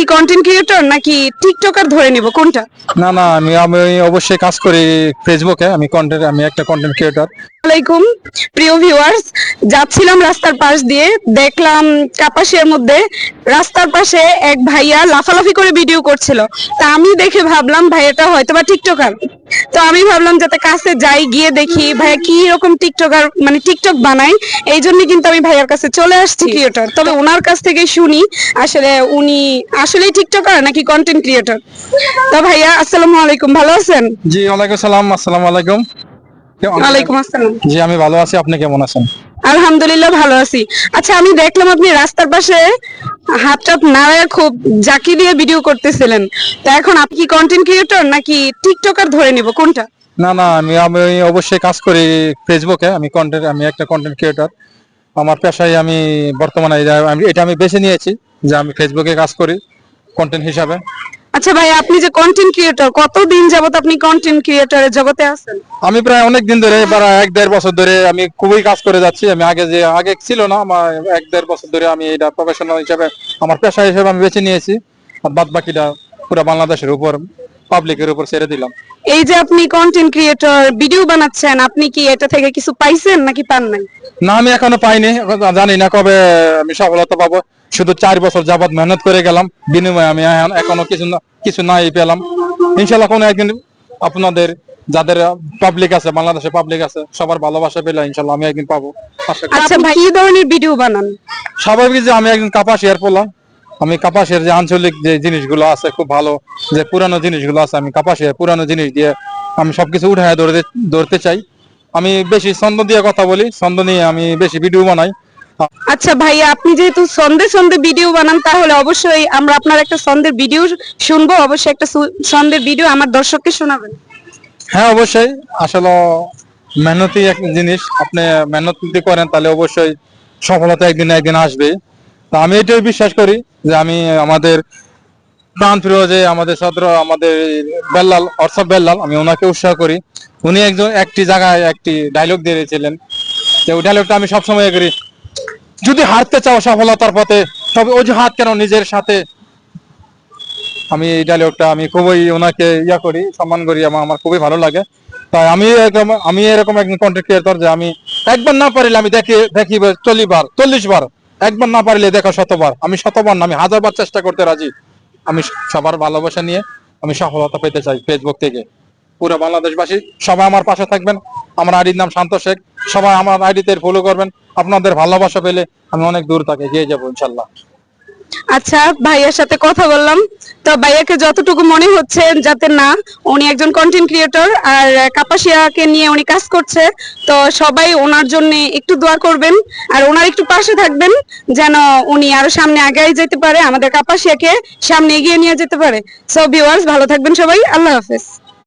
কি content creator নাকি TikToker ধরে নিব? কোনটা? না না আমি আমি অবশ্যই কাজ করি ফেসবুকে আমি কন্টেন্ট আমি একটা কন্টেন্ট ক্রিয়েটর আলাইকুম প্রিয় ভিউয়ার্স যাচ্ছিলাম রাস্তার পাশ দিয়ে দেখলাম কাপাসিয়ার মধ্যে রাস্তার পাশে এক ভাইয়া লাফালাফি করে ভিডিও করছিল। তা আমি দেখে ভাবলাম ভাইয়াটা হয়তো বা টিকটকার তো আমি ভাবলাম যাতে কাছে যাই গিয়ে দেখি ভাইয়া কি রকম টিকটকার মানে টিকটক বানাই এই জন্য কিন্তু আমি ভাইয়ার কাছে চলে আসছি ক্রিয়েটর তবে ওনার কাছ থেকে শুনি আসলে উনি আসলেই টিকটকার নাকি কন্টেন্ট ক্রিয়েটর তো ভাইয়া আসসালামু আলাইকুম ভালো আছেন? জি ওয়ালাইকুম সালাম আসসালামু আলাইকুম। ওয়ালাইকুম আসসালাম। জি আমি ভালো আছি আপনি কেমন আছেন? আলহামদুলিল্লাহ ভালো আছি। আচ্ছা আমি দেখলাম আপনি রাস্তার পাশে হাত নাড়ায় খুব জাকি দিয়ে ভিডিও করতেছিলেন। তা এখন আপনি কি কন্টেন্ট ক্রিয়েটর নাকি টিকটকার ধরে নিব? কোনটা? না না আমি আমি অবশ্যই কাজ করি ফেসবুকে আমি কন্টেন্ট আমি একটা কন্টেন্ট ক্রিয়েটর আমার পেশায় আমি বর্তমানে আমি এটা আমি বেছে নিয়েছি যে আমি ফেসবুকে কাজ করি। কন্টেন্ট হিসাবে? আচ্ছা ভাই আপনি যে কন্টেন্ট ক্রিয়েটর কতদিন যাবত আপনি কন্টেন্ট ক্রিয়েটরের জগতে আছেন? আমি প্রায় অনেক দিন ধরে প্রায় এক দেড় বছর ধরে আমি খুবই কাজ করে যাচ্ছি। আমি আগে যে আগে ছিল না আমার এক দেড় বছর ধরে আমি এটা প্রফেশনাল হিসাবে আমার পেশা হিসেবে আমি বেছে নিয়েছি। আর বাদ বাকিটা পুরো বাংলাদেশের উপর পাবলিকের উপর ছেড়ে দিলাম। এই যে আপনি কন্টেন্ট ক্রিয়েটর ভিডিও বানাচ্ছেন আপনি কি এটা থেকে কিছু পাইছেন নাকি পান নাই? না আমি এখনও পাইনি জানি না কবে আমি সফলতা পাবো। শুধু চার বছর যাবত মেহনত করে গেলাম বিনিময়ে আমি এখনও কিছু না কিছু নাই পেলাম। ইনশাল্লাহ কোনো একদিন আপনাদের যাদের পাবলিক আছে বাংলাদেশে পাবলিক আছে সবার ভালোবাসা পেলে ইনশাল্লাহ আমি একদিন পাবো। আচ্ছা ভাই কি ধরনের ভিডিও বানান? স্বাভাবিক যে আমি একজন কাপাসিয়ার পড়লাম। আমি কাপাসিয়ার যে আঞ্চলিক যে জিনিসগুলো আছে খুব ভালো যে পুরানো জিনিসগুলো আছে আমি কাপাসিয়ার পুরানো জিনিস দিয়ে আমি সবকিছু উঠায় ধরতে ধরতে চাই। আমি বেশি ছন্দ দিয়ে কথা বলি ছন্দ নিয়ে আমি বেশি ভিডিও বানাই। আচ্ছা ভাইয়া আপনি যেহেতু সন্ধে সন্ধে ভিডিও বানান তাহলে অবশ্যই আমরা আপনার একটা সন্ধ্যের ভিডিও শুনব অবশ্যই একটা সন্ধ্যের ভিডিও আমার দর্শককে শোনাবেন। হ্যাঁ অবশ্যই। আসলে মেহনতি এক জিনিস আপনি মেহনত যদি করেন তাহলে অবশ্যই সফলতা একদিন একদিন আসবে। তা আমি এটাই বিশ্বাস করি যে আমি আমাদের প্রাণ যে আমাদের সদর, আমাদের বেল্লাল বেল্লাল, আমি ওনাকে উৎসাহ করি। উনি একজন একটি জায়গায় একটি ডায়লগ দিয়েছিলেন ওই ডায়লগটা আমি সবসময় করি। যদি হারতে চাও সফলতার পথে, তবে অজুহাত কেন নিজের সাথে? আমি এই ডায়লগটা আমি খুবই ওনাকে ইয়া করি, সম্মান করি, আমার আমার খুবই ভালো লাগে। তাই আমি এরকম আমি এরকম একজন কন্টেন্ট ক্রিয়েটর যে আমি একবার না পারিলে আমি দেখি দেখি চল্লিশ বার চল্লিশ বার। একবার না পারিলে দেখা শতবার। আমি শতবার না, আমি হাজার বার চেষ্টা করতে রাজি। আমি সবার ভালোবাসা নিয়ে আমি সফলতা পেতে চাই ফেসবুক থেকে। পুরো বাংলাদেশবাসী, সবাই আমার পাশে থাকবেন। আমার আইডির নাম শান্ত শেখ। সবাই আমার আইডিতে ফলো করবেন। আপনাদের ভালোবাসা পেলে আমি অনেক দূর থাকে গিয়ে যাব, ইনশাল্লাহ। আচ্ছা ভাইয়ার সাথে কথা বললাম। তো ভাইয়াকে যতটুকু মনে হচ্ছে, যাতে না, উনি একজন কন্টেন্ট ক্রিয়েটর আর কাপাসিয়াকে নিয়ে উনি কাজ করছে, তো সবাই ওনার জন্য একটু দোয়া করবেন আর ওনার একটু পাশে থাকবেন, যেন উনি আরও সামনে আগায় যেতে পারে, আমাদের কাপাসিয়াকে সামনে এগিয়ে নিয়ে যেতে পারে। সো ভিউয়ার্স ভালো থাকবেন সবাই, আল্লাহ হাফেজ।